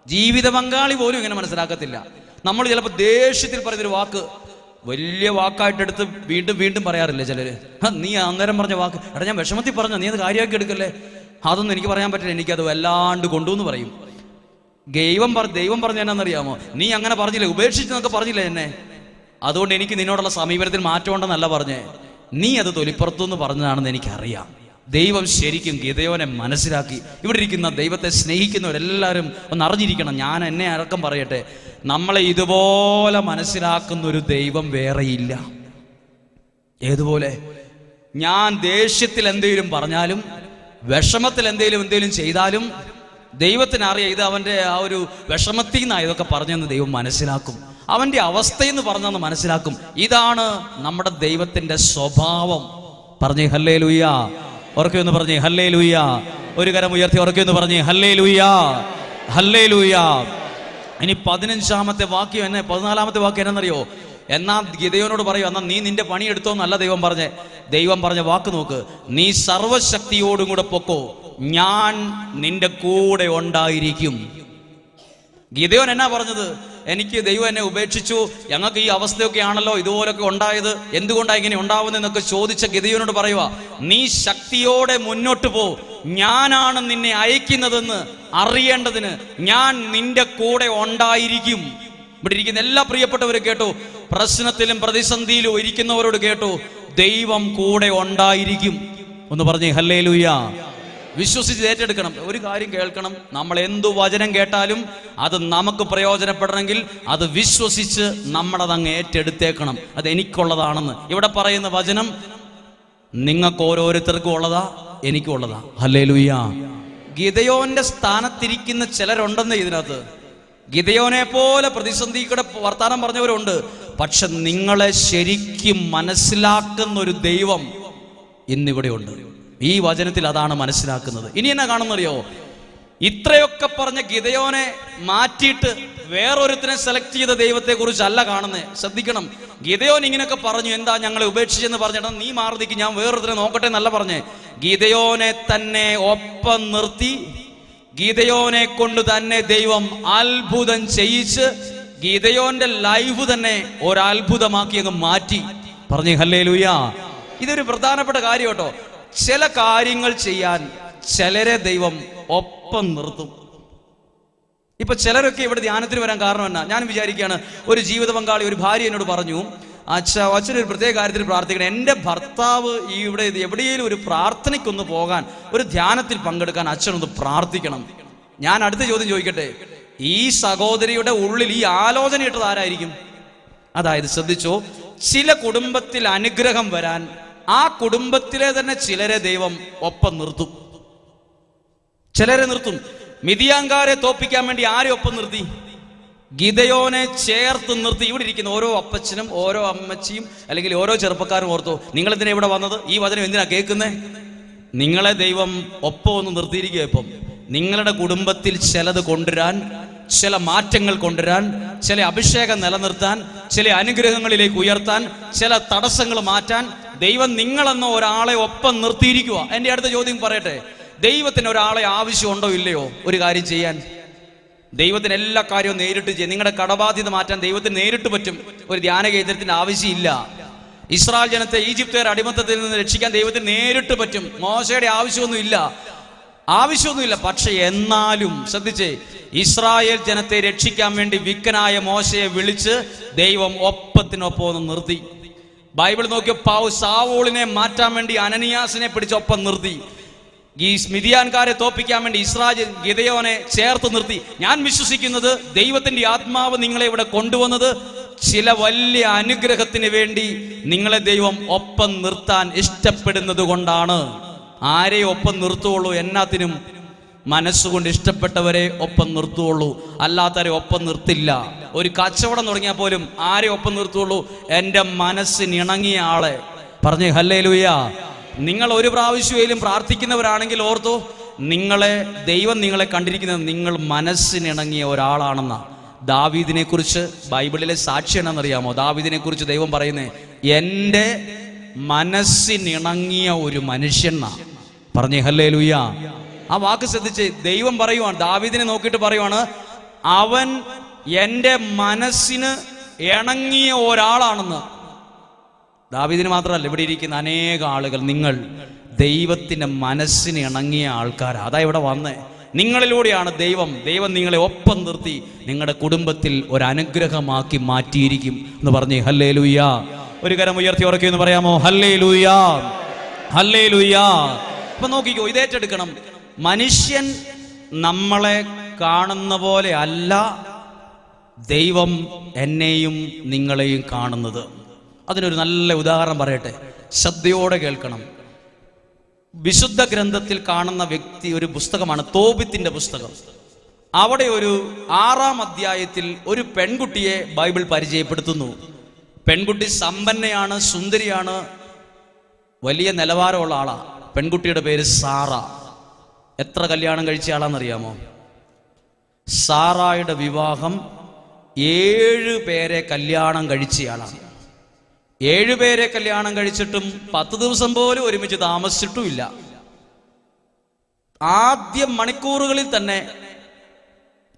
ജീവിത പങ്കാളി പോലും ഇങ്ങനെ മനസ്സിലാക്കത്തില്ല. നമ്മൾ ചിലപ്പോൾ ദേഷ്യത്തിൽ പറയുന്നൊരു വാക്ക് വലിയ വാക്കായിട്ടെടുത്ത് വീണ്ടും വീണ്ടും പറയാറില്ലേ ചിലര്? ആ നീ അന്നേരം പറഞ്ഞ വാക്ക്. എടാ ഞാൻ വിഷമത്തിൽ പറഞ്ഞു? നീ അത് കാര്യമാക്കി എടുക്കല്ലേ? അതൊന്നും എനിക്ക് പറയാൻ പറ്റില്ല. എനിക്കത് വല്ലാണ്ട് കൊണ്ടുവന്ന് പറയും. ദൈവം പറ ദൈവം പറഞ്ഞ എന്നാണെന്നറിയാമോ നീ അങ്ങനെ പറഞ്ഞില്ലേ? ഉപേക്ഷിച്ചെന്നൊക്കെ പറഞ്ഞില്ലേ എന്നെ? അതുകൊണ്ട് എനിക്ക് നിന്നോടുള്ള സമീപനത്തിൽ മാറ്റമുണ്ടെന്നല്ല പറഞ്ഞേ. നീ അത് തൊലിപ്പുറത്തുനിന്ന് പറഞ്ഞതാണെന്ന് എനിക്കറിയാം. ദൈവം ശരിക്കും ഗിതയോനെ മനസ്സിലാക്കി. ഇവിടെ ഇരിക്കുന്ന ദൈവത്തെ സ്നേഹിക്കുന്നവരെല്ലാവരും ഒന്ന് അറിഞ്ഞിരിക്കണം. ഞാൻ എന്നെ അടക്കം പറയട്ടെ. നമ്മളെ ഇതുപോലെ മനസ്സിലാക്കുന്ന ഒരു ദൈവം വേറെയില്ല. ഏതുപോലെ? ഞാൻ ദേഷ്യത്തിൽ എന്തെങ്കിലും പറഞ്ഞാലും വിഷമത്തിൽ എന്തെങ്കിലും എന്തെങ്കിലും ചെയ്താലും ദൈവത്തിന് അറിയാം ഇത് അവന്റെ ആ ഒരു വിഷമത്തിൽ നിന്നാണ് ഇതൊക്കെ പറഞ്ഞെന്ന് ദൈവം മനസ്സിലാക്കും. അവന്റെ അവസ്ഥയെന്ന് പറഞ്ഞെന്ന് മനസ്സിലാക്കും. ഇതാണ് നമ്മുടെ ദൈവത്തിന്റെ സ്വഭാവം. പറഞ്ഞേ ഹല്ലേ ലുയ്യ ഉറക്കെ ഒന്ന് പറഞ്ഞേ ഹല്ലേ ലൂയ്യ ഒരു കരം ഉയർത്തി ഉറക്കെ ഒന്ന് പറഞ്ഞേ ഹല്ലേ ലൂയ്യ ഹല്ലേ ലൂയ്യ ഇനി പതിനഞ്ചാമത്തെ വാക്യം എന്നെ പതിനാലാമത്തെ വാക്യം എന്നറിയോ എന്നാ ഗിതയോനോട് പറയൂ എന്നാ നീ നിന്റെ പണിയെടുത്തോ എന്നല്ല ദൈവം പറഞ്ഞേ. ദൈവം പറഞ്ഞ വാക്ക് നോക്ക്. നീ സർവശക്തിയോടും കൂടെ പൊക്കോ. ഞാൻ നിന്റെ കൂടെ ഉണ്ടായിരിക്കും. ഗീതയോൻ എന്നാ പറഞ്ഞത്? എനിക്ക് ദൈവം എന്നെ ഉപേക്ഷിച്ചു. ഞങ്ങൾക്ക് ഈ അവസ്ഥയൊക്കെ ആണല്ലോ ഇതുപോലൊക്കെ ഉണ്ടായത്. എന്തുകൊണ്ടാണ് ഇങ്ങനെ ഉണ്ടാവുന്നതെന്നൊക്കെ ചോദിച്ച ഗിതയോനോട് പറയുക നീ ശക്തിയോടെ മുന്നോട്ട് പോ. ഞാനാണ് നിന്നെ അയക്കുന്നതെന്ന് അറിയേണ്ടതിന് ഞാൻ നിന്റെ കൂടെ ഉണ്ടായിരിക്കും. ഇവിടെ ഇരിക്കുന്ന എല്ലാ പ്രിയപ്പെട്ടവരും കേട്ടോ. പ്രശ്നത്തിലും പ്രതിസന്ധിയിലും ഇരിക്കുന്നവരോട് കേട്ടോ ദൈവം കൂടെ ഉണ്ടായിരിക്കും. ഒന്ന് പറഞ്ഞേ ഹല്ലേ വിശ്വസിച്ച് ഏറ്റെടുക്കണം. ഒരു കാര്യം കേൾക്കണം. നമ്മൾ എന്തു വചനം കേട്ടാലും അത് നമുക്ക് പ്രയോജനപ്പെടണമെങ്കിൽ അത് വിശ്വസിച്ച് നമ്മളത് അങ്ങ് ഏറ്റെടുത്തേക്കണം. അത് എനിക്കുള്ളതാണെന്ന്. ഇവിടെ പറയുന്ന വചനം നിങ്ങൾക്ക് ഓരോരുത്തർക്കും ഉള്ളതാ എനിക്കും ഉള്ളതാ. ഹലേ ലുയ്യ ഗിതയോന്റെ സ്ഥാനത്തിരിക്കുന്ന ചിലരുണ്ടെന്ന് ഇതിനകത്ത്. ഗിതയോനെ പോലെ പ്രതിസന്ധിയുടെ വർത്താനം പറഞ്ഞവരുണ്ട്. പക്ഷെ നിങ്ങളെ ശരിക്കും മനസ്സിലാക്കുന്ന ഒരു ദൈവം ഇന്നിവിടെ ഉണ്ട് ഈ വചനത്തിൽ അതാണ് മനസ്സിലാക്കുന്നത്. ഇനി എന്നാ കാണുന്നറിയോ? ഇത്രയൊക്കെ പറഞ്ഞ ഗിതയോനെ മാറ്റിയിട്ട് വേറൊരുത്തിനെ സെലക്ട് ചെയ്ത ദൈവത്തെ അല്ല കാണുന്നത് ശ്രദ്ധിക്കണം. ഗിതയോൻ ഇങ്ങനെയൊക്കെ പറഞ്ഞു എന്താ ഞങ്ങളെ ഉപേക്ഷിച്ചെന്ന് പറഞ്ഞിട്ട് നീ മാറുതിക്ക് ഞാൻ വേറൊരുത്തിനെ നോക്കട്ടെ എന്നല്ല പറഞ്ഞേ. ഗീതയോനെ തന്നെ ഒപ്പം നിർത്തി ഗീതയോനെ കൊണ്ട് തന്നെ ദൈവം അത്ഭുതം ചെയ്യിച്ച് ഗീതയോന്റെ ലൈഫ് തന്നെ ഒരത്ഭുതമാക്കി അങ്ങ് മാറ്റി. പറഞ്ഞു ഹല്ലേ ലൂയ ഇതൊരു പ്രധാനപ്പെട്ട കാര്യം കേട്ടോ. ചില കാര്യങ്ങൾ ചെയ്യാൻ ചിലരെ ദൈവം ഒപ്പം നിർത്തും. ഇപ്പൊ ചിലരൊക്കെ ഇവിടെ ധ്യാനത്തിന് വരാൻ കാരണം എന്നാ? ഞാൻ വിചാരിക്കുകയാണ് ഒരു ജീവിത പങ്കാളി ഒരു ഭാര്യ എന്നോട് പറഞ്ഞു അച്ഛ ഒരു പ്രത്യേക കാര്യത്തിൽ പ്രാർത്ഥിക്കണം. എന്റെ ഭർത്താവ് ഈ ഇവിടെ എവിടെയെങ്കിലും ഒരു പ്രാർത്ഥനയ്ക്കൊന്ന് പോകാൻ ഒരു ധ്യാനത്തിൽ പങ്കെടുക്കാൻ അച്ഛനൊന്ന് പ്രാർത്ഥിക്കണം. ഞാൻ അടുത്ത ചോദ്യം ചോദിക്കട്ടെ? ഈ സഹോദരിയുടെ ഉള്ളിൽ ഈ ആലോചന ഇട്ടത് ആരായിരിക്കും? അതായത് ശ്രദ്ധിച്ചോ ചില കുടുംബത്തിൽ അനുഗ്രഹം വരാൻ ആ കുടുംബത്തിലെ തന്നെ ചിലരെ ദൈവം ഒപ്പം നിർത്തും. ചിലരെ നിർത്തും. മിതിയാങ്കാരെ തോപ്പിക്കാൻ വേണ്ടി ആരെ ഒപ്പം നിർത്തി? ഗിതയോനെ ചേർത്ത് നിർത്തി. ഇവിടെ ഇരിക്കുന്ന ഓരോ അപ്പച്ചനും ഓരോ അമ്മച്ചിയും അല്ലെങ്കിൽ ഓരോ ചെറുപ്പക്കാരും ഓർത്തു നിങ്ങൾ എന്തിനാ ഇവിടെ വന്നത്? ഈ വചനം എന്തിനാ കേൾക്കുന്നേ? നിങ്ങളെ ദൈവം ഒപ്പം ഒന്ന് നിർത്തിയിരിക്കുക ഇപ്പം. നിങ്ങളുടെ കുടുംബത്തിൽ ചിലത് കൊണ്ടുവരാൻ ചില മാറ്റങ്ങൾ കൊണ്ടുവരാൻ ചില അഭിഷേകം നിലനിർത്താൻ ചില അനുഗ്രഹങ്ങളിലേക്ക് ഉയർത്താൻ ചില തടസ്സങ്ങൾ മാറ്റാൻ ദൈവം നിങ്ങളെന്ന ഒരാളെ ഒപ്പം നിർത്തിയിരിക്കുക എന്റെ അടുത്ത ചോദ്യം പറയട്ടെ? ദൈവത്തിന് ഒരാളെ ആവശ്യമുണ്ടോ ഇല്ലയോ? ഒരു കാര്യം ചെയ്യാൻ. ദൈവത്തിന് എല്ലാ കാര്യവും നേരിട്ട് ചെയ്യും നിങ്ങളുടെ കടബാധ്യത മാറ്റാൻ ദൈവത്തിന് നേരിട്ട് പറ്റും. ഒരു ധ്യാന കേന്ദ്രത്തിന്റെ ആവശ്യമില്ല. ഇസ്രായേൽ ജനത്തെ ഈജിപ്തുകാർ അടിമത്തത്തിൽ നിന്ന് രക്ഷിക്കാൻ ദൈവത്തിന് നേരിട്ട് പറ്റും. മോശയുടെ ആവശ്യമൊന്നുമില്ല. ആവശ്യമൊന്നുമില്ല. പക്ഷെ എന്നാലും ശ്രദ്ധിച്ചേ ഇസ്രായേൽ ജനത്തെ രക്ഷിക്കാൻ വേണ്ടി വിക്കനായ മോശയെ വിളിച്ച് ദൈവം ഒപ്പത്തിനൊപ്പം നിർത്തി. ബൈബിൾ നോക്കിയോ പാവ് സാവോളിനെ മാറ്റാൻ വേണ്ടി അനനിയാസിനെ പിടിച്ചൊപ്പം നിർത്തി. ഈ സ്മിതിയാൻകാരെ തോപ്പിക്കാൻ വേണ്ടി ഇസ്രാജ് ഗിതയോനെ ചേർത്ത് നിർത്തി. ഞാൻ വിശ്വസിക്കുന്നത് ദൈവത്തിന്റെ ആത്മാവ് നിങ്ങളെ ഇവിടെ കൊണ്ടുവന്നത് ചില വലിയ അനുഗ്രഹത്തിന് വേണ്ടി നിങ്ങളെ ദൈവം ഒപ്പം നിർത്താൻ ഇഷ്ടപ്പെടുന്നത് കൊണ്ടാണ്. ആരെ ഒപ്പം നിർത്തുള്ളൂ എന്നാത്തിനും മനസ്സുകൊണ്ട് ഇഷ്ടപ്പെട്ടവരെ ഒപ്പം നിർത്തുകയുള്ളൂ. അല്ലാത്തവരെ ഒപ്പം നിർത്തില്ല. ഒരു കച്ചവടം തുടങ്ങിയാൽ പോലും ആരെ ഒപ്പം നിർത്തുള്ളൂ എന്റെ മനസ്സിനിണങ്ങിയ ആളെ. പറഞ്ഞേ ഹല്ലേ നിങ്ങൾ ഒരു പ്രാവശ്യമേലും പ്രാർത്ഥിക്കുന്നവരാണെങ്കിൽ ഓർത്തു നിങ്ങളെ ദൈവം നിങ്ങളെ കണ്ടിരിക്കുന്നത് നിങ്ങൾ മനസ്സിനിണങ്ങിയ ഒരാളാണെന്ന. ദാവീദിനെ കുറിച്ച് ബൈബിളിലെ സാക്ഷി എന്നാണെന്നറിയാമോ ദാവീദിനെ കുറിച്ച് ദൈവം പറയുന്നത് എന്റെ മനസ്സിനിണങ്ങിയ ഒരു മനുഷ്യനാ പറഞ്ഞേ ഹല്ലേ ആ വാക്ക് ശ്രദ്ധിച്ച് ദൈവം പറയുവാണ് ദാവിദിനെ നോക്കിയിട്ട് പറയുവാണ് അവൻ എന്റെ മനസ്സിന് ഇണങ്ങിയ ഒരാളാണെന്ന്. ദാവീദിന് മാത്രമല്ല ഇവിടെ ഇരിക്കുന്ന അനേക ആളുകൾ നിങ്ങൾ ദൈവത്തിന്റെ മനസ്സിന് ഇണങ്ങിയ ആൾക്കാർ അതാ ഇവിടെ വന്നേ. നിങ്ങളിലൂടെയാണ് ദൈവം ദൈവം നിങ്ങളെ ഒപ്പം നിർത്തി നിങ്ങളുടെ കുടുംബത്തിൽ ഒരു അനുഗ്രഹമാക്കി മാറ്റിയിരിക്കും എന്ന് പറഞ്ഞേ ഹല്ലേ ലുയ്യ ഒരു കരം ഉയർത്തി ഉറക്കി എന്ന് പറയാമോ? ഹല്ലേ ലുയ്യ ഹല്ലേ ലുയ്യ അപ്പൊ നോക്കിക്കോ ഇതേറ്റെടുക്കണം. മനുഷ്യൻ നമ്മളെ കാണുന്ന പോലെ അല്ല ദൈവം എന്നെയും നിങ്ങളെയും കാണുന്നത്. അതിനൊരു നല്ല ഉദാഹരണം പറയട്ടെ. ശ്രദ്ധയോടെ കേൾക്കണം. വിശുദ്ധ ഗ്രന്ഥത്തിൽ കാണുന്ന വ്യക്തി ഒരു പുസ്തകമാണ് തോബിത്തിന്റെ പുസ്തകം. അവിടെ ഒരു ആറാം അധ്യായത്തിൽ ഒരു പെൺകുട്ടിയെ ബൈബിൾ പരിചയപ്പെടുത്തുന്നു. പെൺകുട്ടി സമ്പന്നയാണ് സുന്ദരിയാണ് വലിയ നിലവാരമുള്ള ആളാണ് പെൺകുട്ടിയുടെ പേര് സാറ. എത്ര കല്യാണം കഴിച്ച ആളാണെന്നറിയാമോ? സാറായുടെ വിവാഹം ഏഴ് പേരെ കല്യാണം കഴിച്ചയാളാണ് ഏഴുപേരെ കല്യാണം കഴിച്ചിട്ടും പത്ത് ദിവസം പോലും ഒരുമിച്ച് താമസിച്ചിട്ടുമില്ല. ആദ്യ മണിക്കൂറുകളിൽ തന്നെ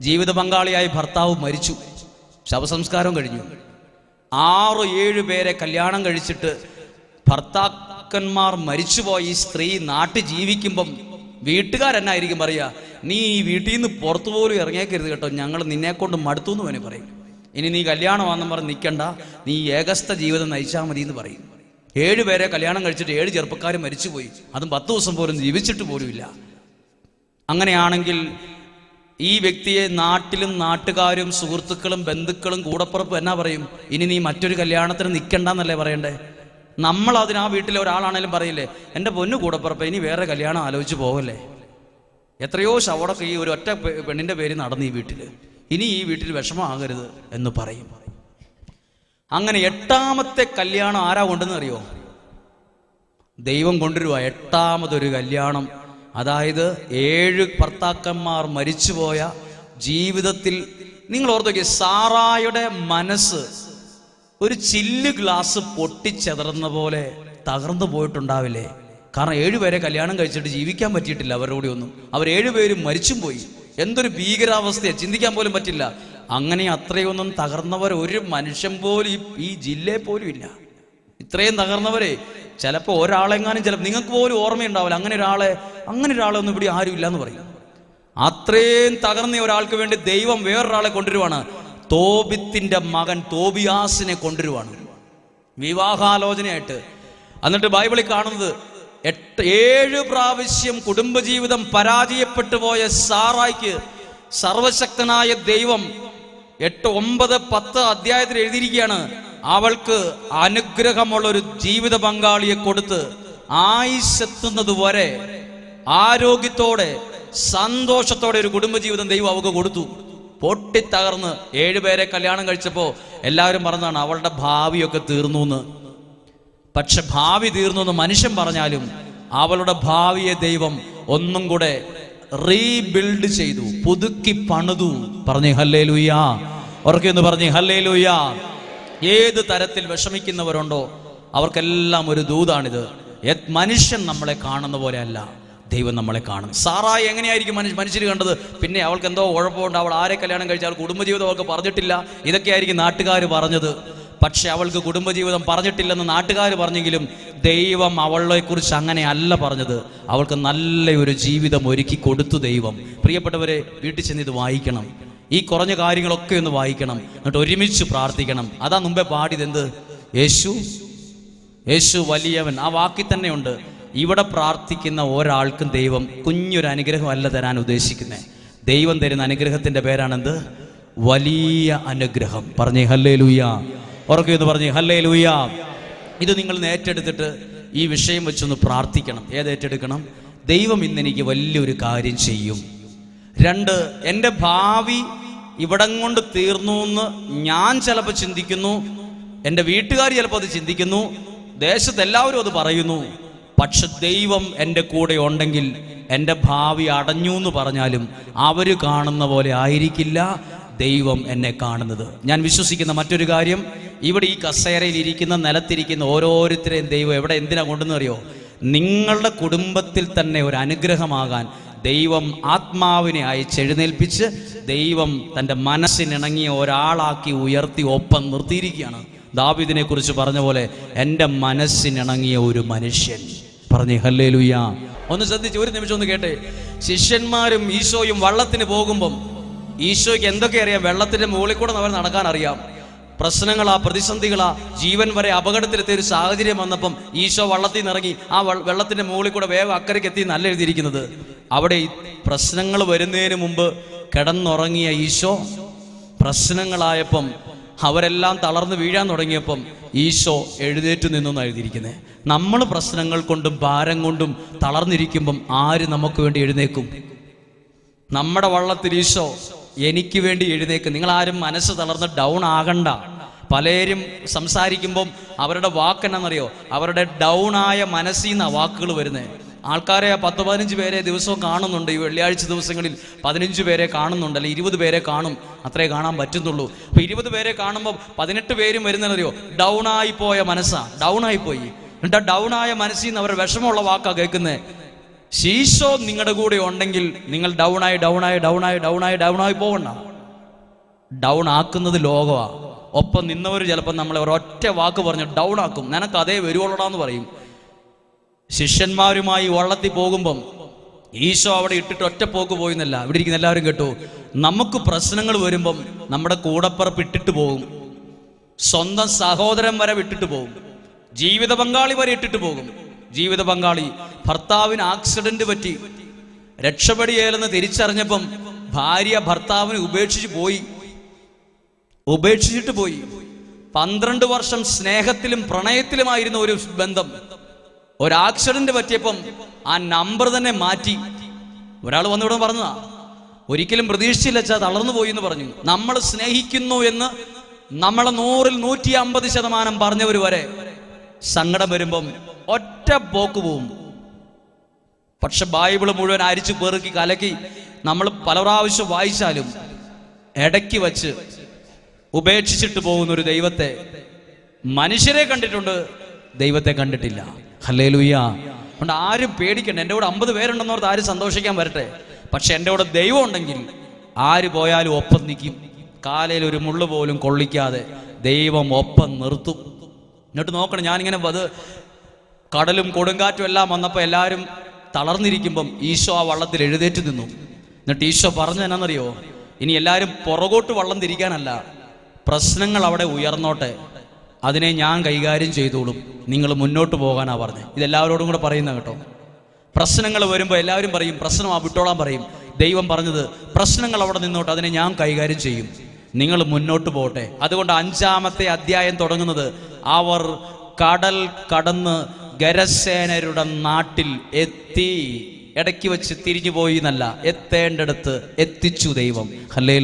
ജീവിത പങ്കാളിയായി ഭർത്താവ് മരിച്ചു. ശവസംസ്കാരം കഴിഞ്ഞു. ആറ് ഏഴു പേരെ കല്യാണം കഴിച്ചിട്ട് ഭർത്താക്കന്മാർ മരിച്ചുപോയി. സ്ത്രീ നാട്ടിൽ ജീവിക്കുമ്പം വീട്ടുകാരെന്നായിരിക്കും പറയുക. നീ ഈ വീട്ടിൽ നിന്ന് പുറത്തു പോലും ഇറങ്ങിയേക്കരുത് കേട്ടോ. ഞങ്ങൾ നിന്നെ കൊണ്ട് മടുത്തു എന്ന് വേണേ പറയും. ഇനി നീ കല്യാണമാണെന്ന് പറഞ്ഞ് നിൽക്കണ്ട നീ ഏകസ്ഥ ജീവിതം നയിച്ചാൽ മതി എന്ന് പറയും. ഏഴ് പേരെ കല്യാണം കഴിച്ചിട്ട് ഏഴ് ചെറുപ്പക്കാർ മരിച്ചുപോയി. അതും പത്ത് ദിവസം പോലും ജീവിച്ചിട്ട് പോലുമില്ല. അങ്ങനെയാണെങ്കിൽ ഈ വ്യക്തിയെ നാട്ടിലും നാട്ടുകാരും സുഹൃത്തുക്കളും ബന്ധുക്കളും കൂടപ്പുറപ്പും എന്നാ പറയും? ഇനി നീ മറ്റൊരു കല്യാണത്തിന് നിൽക്കണ്ടെന്നല്ലേ പറയണ്ടേ? നമ്മൾ അതിന് ആ വീട്ടിലെ ഒരാളാണേലും പറയില്ലേ എന്റെ പൊന്നു കൂടെ കൂടപ്പുറപ്പ് ഇനി വേറെ കല്യാണം ആലോചിച്ച് പോകല്ലേ എത്രയോ ശവടൊക്കെ ഈ ഒരു ഒറ്റ പെണ്ണിന്റെ പേര് നടന്നു ഈ വീട്ടിൽ ഇനി ഈ വീട്ടിൽ വിഷമമാകരുത് എന്ന് പറയും. അങ്ങനെ എട്ടാമത്തെ കല്യാണം ആരാ കൊണ്ടെന്ന് അറിയോ ദൈവം കൊണ്ടുവരുക എട്ടാമതൊരു കല്യാണം. അതായത് ഏഴ് ഭർത്താക്കന്മാർ മരിച്ചുപോയ ജീവിതത്തിൽ നിങ്ങൾ ഓർത്തോക്കെ സാറായുടെ മനസ്സ് ഒരു ചില്ല് ഗ്ലാസ് പൊട്ടിച്ചെതറുന്ന പോലെ തകർന്നു പോയിട്ടുണ്ടാവില്ലേ? കാരണം ഏഴുപേരെ കല്യാണം കഴിച്ചിട്ട് ജീവിക്കാൻ പറ്റിയിട്ടില്ല അവരുടെ ഒന്നും. അവർ ഏഴുപേരും മരിച്ചും പോയി. എന്തൊരു ഭീകരാവസ്ഥയെ ചിന്തിക്കാൻ പോലും പറ്റില്ല. അങ്ങനെ അത്രയൊന്നും തകർന്നവർ ഒരു മനുഷ്യൻ പോലും ഈ- ജില്ലയെ പോലും ഇല്ല. ഇത്രയും തകർന്നവരെ ചിലപ്പോൾ ഒരാളെങ്ങാനും ചിലപ്പോൾ നിങ്ങൾക്ക് പോലും ഓർമ്മയുണ്ടാവില്ല. അങ്ങനെ ഒരാളെ അങ്ങനെ ഒരാളെ ഒന്നും ഇവിടെ ആരും ഇല്ലെന്ന് പറയും. അത്രയും തകർന്ന ഒരാൾക്ക് വേണ്ടി ദൈവം വേറൊരാളെ കൊണ്ടുവരുവാണ്. തോബിത്തിന്റെ മകൻ തോബിയാസിനെ കൊണ്ടുവരുവാണ്. വിവാഹാലോചനയായിട്ട്. എന്നിട്ട് ബൈബിളിൽ കാണുന്നത് എട്ട് ഏഴ് പ്രാവശ്യം കുടുംബജീവിതം പരാജയപ്പെട്ടു പോയ സാറായിക്ക് സർവശക്തനായ ദൈവം എട്ട് ഒമ്പത് പത്ത് അധ്യായത്തിൽ എഴുതിയിരിക്കുകയാണ് അവൾക്ക് അനുഗ്രഹമുള്ള ഒരു ജീവിത പങ്കാളിയെ കൊടുത്ത് ആയിസെത്തുന്നത് വരെ ആരോഗ്യത്തോടെ സന്തോഷത്തോടെ ഒരു കുടുംബജീവിതം ദൈവം അവൾക്ക് കൊടുത്തു. പൊട്ടിത്തകർന്ന് ഏഴുപേരെ കല്യാണം കഴിച്ചപ്പോ എല്ലാവരും പറഞ്ഞതാണ് അവളുടെ ഭാവിയൊക്കെ തീർന്നു എന്ന് പക്ഷെ ഭാവി തീർന്നു എന്ന് മനുഷ്യൻ പറഞ്ഞാലും അവളുടെ ഭാവിയെ ദൈവം ഒന്നും കൂടെ റീബിൽഡ് ചെയ്തു പുതുക്കി പണിതു. പറഞ്ഞു ഹല്ലേ ലൂയാ ഉറക്കെന്ന് പറഞ്ഞു ഹല്ലേ ലൂയാ ഏത് തരത്തിൽ വിഷമിക്കുന്നവരുണ്ടോ അവർക്കെല്ലാം ഒരു ദൂതാണിത്. മനുഷ്യൻ നമ്മളെ കാണുന്ന പോലെ അല്ല. ദൈവം നമ്മളെ കാണും സാറായി എങ്ങനെയായിരിക്കും മനുഷ്യ മനുഷ്യർ കണ്ടത്? പിന്നെ അവൾക്ക് എന്തോ കുഴപ്പമുണ്ട്. അവൾ ആരെ കല്യാണം കഴിച്ചാൽ കുടുംബജീവിതം അവൾക്ക് പറഞ്ഞിട്ടില്ല. ഇതൊക്കെയായിരിക്കും നാട്ടുകാർ പറഞ്ഞത്. പക്ഷെ അവൾക്ക് കുടുംബജീവിതം പറഞ്ഞിട്ടില്ലെന്ന് നാട്ടുകാർ പറഞ്ഞെങ്കിലും ദൈവം അവളെക്കുറിച്ച് അങ്ങനെ അല്ല പറഞ്ഞത്. അവൾക്ക് നല്ലൊരു ജീവിതം ഒരുക്കി കൊടുത്തു ദൈവം. പ്രിയപ്പെട്ടവരെ വീട്ടിൽ ചെന്ന് ഇത് വായിക്കണം. ഈ കുറഞ്ഞ കാര്യങ്ങളൊക്കെ ഒന്ന് വായിക്കണം. എന്നിട്ട് ഒരുമിച്ച് പ്രാർത്ഥിക്കണം. അതാ മുമ്പേ പാടിയത് എന്ത്? യേശു. യേശു വലിയവൻ. ആ വാക്കിൽ തന്നെയുണ്ട് ഇവിടെ പ്രാർത്ഥിക്കുന്ന ഒരാൾക്കും ദൈവം കുഞ്ഞൊരു അനുഗ്രഹം അല്ല തരാൻ ഉദ്ദേശിക്കുന്നത് ദൈവം തരുന്ന അനുഗ്രഹത്തിന്റെ പേരാണെന്ത്? വലിയ അനുഗ്രഹം. പറഞ്ഞേ ഹല്ലേ ലൂയ ഉറക്കെ എന്ന് പറഞ്ഞേ ഹല്ലേ ലൂയ ഇത് നിങ്ങൾ ഏറ്റെടുത്തിട്ട് ഈ വിഷയം വെച്ചൊന്ന് പ്രാർത്ഥിക്കണം. ഏത് ഏറ്റെടുക്കണം? ദൈവം ഇന്ന് എനിക്ക് വലിയൊരു കാര്യം ചെയ്യും. രണ്ട് എന്റെ ഭാവി ഇവിടം കൊണ്ട് തീർന്നു എന്ന് ഞാൻ ചിലപ്പോൾ ചിന്തിക്കുന്നു. എന്റെ വീട്ടുകാർ ചിലപ്പോൾ അത് ചിന്തിക്കുന്നു. ദേശത്ത് എല്ലാവരും അത് പറയുന്നു. പക്ഷെ ദൈവം എന്റെ കൂടെ ഉണ്ടെങ്കിൽ എന്റെ ഭാവി അടഞ്ഞു എന്ന് പറഞ്ഞാലും അവർ കാണുന്ന പോലെ ആയിരിക്കില്ല ദൈവം എന്നെ കാണുന്നത്. ഞാൻ വിശ്വസിക്കുന്ന മറ്റൊരു കാര്യം ഇവിടെ ഈ കസേരയിൽ ഇരിക്കുന്ന നിലത്തിരിക്കുന്ന ഓരോരുത്തരെയും ദൈവം എവിടെ എന്തിനാ കൊണ്ടെന്ന് അറിയോ? നിങ്ങളുടെ കുടുംബത്തിൽ തന്നെ ഒരു അനുഗ്രഹമാകാൻ ദൈവം ആത്മാവിനെ അയച്ചെഴുന്നേൽപ്പിച്ച് ദൈവം തന്റെ മനസ്സിനിണങ്ങിയ ഒരാളാക്കി ഉയർത്തി ഒപ്പം നിർത്തിയിരിക്കുകയാണ്. ദാവിദിനെ കുറിച്ച് പറഞ്ഞ പോലെ എന്റെ മനസ്സിനിണങ്ങിയ ഒരു മനുഷ്യൻ. പറഞ്ഞു ഹല്ലേ ഒന്ന് ശ്രദ്ധിച്ച് ഒരു നിമിഷം ഒന്ന് കേട്ടെ. ശിഷ്യന്മാരും ഈശോയും വള്ളത്തിന് പോകുമ്പം ഈശോയ്ക്ക് എന്തൊക്കെ അറിയാം? വെള്ളത്തിന്റെ മുകളിൽ കൂടെ അവർ നടക്കാൻ അറിയാം. പ്രശ്നങ്ങളാ പ്രതിസന്ധികളാ ജീവൻ വരെ അപകടത്തിലെത്തിയ ഒരു സാഹചര്യം വന്നപ്പം ഈശോ വള്ളത്തിൽ നിന്ന് ഇറങ്ങി ആ വെള്ളത്തിന്റെ മുകളിൽ കൂടെ വേഗം അക്കരയ്ക്ക് എത്തി നല്ല എഴുതിയിരിക്കുന്നത്. അവിടെ പ്രശ്നങ്ങൾ വരുന്നതിന് മുമ്പ് കിടന്നുറങ്ങിയ ഈശോ പ്രശ്നങ്ങളായപ്പം അവരെല്ലാം തളർന്ന് വീഴാൻ തുടങ്ങിയപ്പം ഈശോ എഴുന്നേറ്റ് നിന്നെന്ന് എഴുതിയിരിക്കുന്നത്. നമ്മൾ പ്രശ്നങ്ങൾ കൊണ്ടും ഭാരം കൊണ്ടും തളർന്നിരിക്കുമ്പം ആര് നമുക്ക് വേണ്ടി എഴുന്നേക്കും? നമ്മുടെ വള്ളത്തിൽ ഈശോ എനിക്ക് വേണ്ടി എഴുന്നേക്കും. നിങ്ങൾ ആരും മനസ്സ് തളർന്ന് ഡൗൺ ആകണ്ട. പലരും സംസാരിക്കുമ്പം അവരുടെ വാക്ക് എന്നാണെന്നറിയോ അവരുടെ ഡൗൺ ആയ മനസ്സിൽ നിന്നാണ് വാക്കുകൾ വരുന്നത് ആൾക്കാരെ പത്ത് പതിനഞ്ച് പേരെ ദിവസവും കാണുന്നുണ്ട്. ഈ വെള്ളിയാഴ്ച ദിവസങ്ങളിൽ പതിനഞ്ച് പേരെ കാണുന്നുണ്ട് അല്ലെങ്കിൽ ഇരുപത് പേരെ കാണും. അത്രേ കാണാൻ പറ്റുന്നുള്ളൂ. അപ്പൊ ഇരുപത് പേരെ കാണുമ്പോൾ പതിനെട്ട് പേരും വരുന്നറിയോ ഡൗൺ ആയി പോയ മനസ്സാ. ഡൗൺ ആയി പോയി. എന്നിട്ട് ഡൗൺ ആയ മനസ്സിൽ നിന്ന് അവരുടെ വിഷമമുള്ള വാക്കാ കേൾക്കുന്നത് ശീശോ നിങ്ങളുടെ കൂടെ ഉണ്ടെങ്കിൽ നിങ്ങൾ ഡൗൺ ആയി ഡൗൺ ആയി ഡൗൺ ആയി ഡൗൺ ആയി ഡൗൺ ആയി പോകണ്ട ഡൗൺ ആക്കുന്നത് ലോകമാണ് ഒപ്പം നിന്നവർ ചിലപ്പോൾ നമ്മളെ ഒരൊറ്റ വാക്ക് പറഞ്ഞ് ഡൗൺ ആക്കും. നിനക്ക് അതേ വരുവുള്ളടാന്ന് പറയും. ശിഷ്യന്മാരുമായി വള്ളത്തിൽ പോകുമ്പം ഈശോ അവിടെ ഇട്ടിട്ട് ഒറ്റ പോക്ക് പോയിന്നല്ല. ഇവിടെ ഇരിക്കുന്ന എല്ലാവരും കേട്ടു. നമുക്ക് പ്രശ്നങ്ങൾ വരുമ്പം നമ്മുടെ കൂടപ്പറപ്പ് ഇട്ടിട്ട് പോകും. സ്വന്തം സഹോദരൻ വരെ വിട്ടിട്ട് പോകും. ജീവിത പങ്കാളി വരെ ഇട്ടിട്ട് പോകും. ജീവിത പങ്കാളി ഭർത്താവിന് ആക്സിഡന്റ് പറ്റി. രക്ഷപ്പെടിയേലെന്ന് തിരിച്ചറിഞ്ഞപ്പം ഭാര്യ ഭർത്താവിനെ ഉപേക്ഷിച്ച് പോയി. ഉപേക്ഷിച്ചിട്ട് പോയി. പന്ത്രണ്ട് വർഷം സ്നേഹത്തിലും പ്രണയത്തിലുമായിരുന്ന ഒരു ബന്ധം. ഒരു ആക്സിഡന്റ് പറ്റിയപ്പം ആ നമ്പർ തന്നെ മാറ്റി. ഒരാൾ വന്നിവിടെ പറഞ്ഞതാ ഒരിക്കലും പ്രതീക്ഷിച്ചില്ല ചാ തളർന്നു പോയി എന്ന് പറഞ്ഞു. നമ്മൾ സ്നേഹിക്കുന്നു എന്ന് നമ്മളെ നൂറിൽ നൂറ്റി അമ്പത് ശതമാനം പറഞ്ഞവർ വരെ സങ്കടം വരുമ്പം ഒറ്റ പോക്ക് പോകും പക്ഷെ ബൈബിൾ മുഴുവൻ അരിച്ചു പെറുക്കി കലക്കി നമ്മൾ പല പ്രാവശ്യം വായിച്ചാലും ഇടയ്ക്ക് വച്ച് ഉപേക്ഷിച്ചിട്ട് പോകുന്ന ഒരു ദൈവത്തെ മനുഷ്യരെ കണ്ടിട്ടുണ്ട് ദൈവത്തെ കണ്ടിട്ടില്ല. ഹല്ലേ ലുയ്യ അതുകൊണ്ട് ആരും പേടിക്കണ്ട. എന്റെ കൂടെ അമ്പത് പേരുണ്ടെന്നോർത്ത് ആരും സന്തോഷിക്കാൻ വരട്ടെ. പക്ഷെ എന്റെ കൂടെ ദൈവം ഉണ്ടെങ്കിൽ ആര് പോയാലും ഒപ്പം നിൽക്കും. കാലയിൽ ഒരു മുള്ളു പോലും കൊള്ളിക്കാതെ ദൈവം ഒപ്പം നിർത്തും. എന്നിട്ട് നോക്കണം. ഞാനിങ്ങനെ അത് കടലും കൊടുങ്കാറ്റും എല്ലാം വന്നപ്പോൾ എല്ലാവരും തളർന്നിരിക്കുമ്പം ഈശോ ആ വള്ളത്തിൽ എഴുന്നേറ്റ് നിന്നു. എന്നിട്ട് ഈശോ പറഞ്ഞു എന്നാന്നറിയോ? ഇനി എല്ലാവരും പുറകോട്ട് വള്ളം തിരിക്കാനല്ല. പ്രശ്നങ്ങൾ അവിടെ ഉയർന്നോട്ടെ. അതിനെ ഞാൻ കൈകാര്യം ചെയ്തോളും. നിങ്ങൾ മുന്നോട്ട് പോകാനാ പറഞ്ഞത് ഇതെല്ലാവരോടും കൂടെ പറയുന്ന കേട്ടോ. പ്രശ്നങ്ങൾ വരുമ്പോൾ എല്ലാവരും പറയും പ്രശ്നം ആ വിട്ടോളാൻ പറയും. ദൈവം പറഞ്ഞത് പ്രശ്നങ്ങൾ അവിടെ നിന്നോട്ട് അതിനെ ഞാൻ കൈകാര്യം ചെയ്യും. നിങ്ങൾ മുന്നോട്ട് പോട്ടെ അതുകൊണ്ട് അഞ്ചാമത്തെ അധ്യായം തുടങ്ങുന്നത് അവർ കടൽ കടന്ന് ഗരസേനരുടെ നാട്ടിൽ എത്തി. ഇടയ്ക്ക് വെച്ച് തിരിഞ്ഞു പോയി എന്നല്ല എത്തേണ്ടടുത്ത് എത്തിച്ചു ദൈവം. ഹല്ലേ